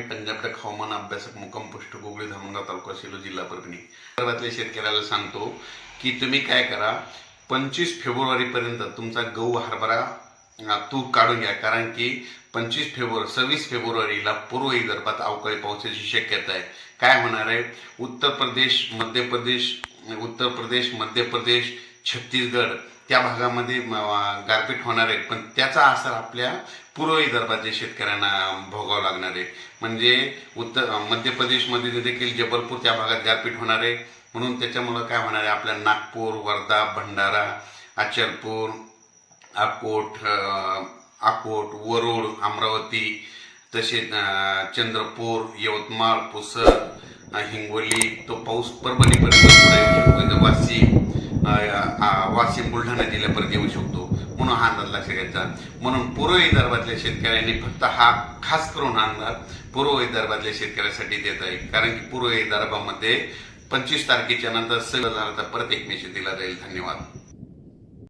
पंजाब हवामान अभ्यासक मुक्काम पोस्ट गोगळी धामणगाव तालुका सेलू जिल्हा परभणी. विदर्भातल्या शेतकऱ्याला सांगतो की तुम्ही काय करा पंचवीस फेब्रुवारीपर्यंत तुमचा गहू हरभरा तूप काढून घ्या. कारण की पंचवीस फेब्रुवारी सव्वीस फेब्रुवारीला पूर्व विदर्भात अवकाळी पावसाची शक्यता आहे. काय होणार आहे? उत्तर प्रदेश मध्य प्रदेश उत्तर प्रदेश मध्य प्रदेश छत्तीसगड त्या भागामध्ये गारपीट होणार आहे पण त्याचा असर आपल्या पूर्व विदर्भाच्या शेतकऱ्यांना भोगावं लागणार आहे. म्हणजे उत्तर मध्य प्रदेशमध्ये देखील जबलपूर त्या भागात गारपीट होणार आहे. म्हणून त्याच्यामुळं काय होणार आहे? आपल्या नागपूर वर्धा भंडारा अचलपूर अकोट अकोट वरुड अमरावती तसेच चंद्रपूर यवतमाळ पुसद हिंगोली तो पाऊस परभणीपर्यंत वाशिम वाशिम बुलढाणा जिल्ह्यापर्यंत येऊ शकतो. म्हणून हा अंदाज लक्षात घ्यायचा. म्हणून पूर्व विदर्भातल्या शेतकऱ्यांनी फक्त हा खास करून हा अंदाज पूर्व विदर्भातल्या शेतकऱ्यासाठी देत आहे. कारण की पूर्व विदर्भामध्ये पंचवीस तारखेच्या नंतर सगळं झालं तर परत एक दिला जाईल. धन्यवाद.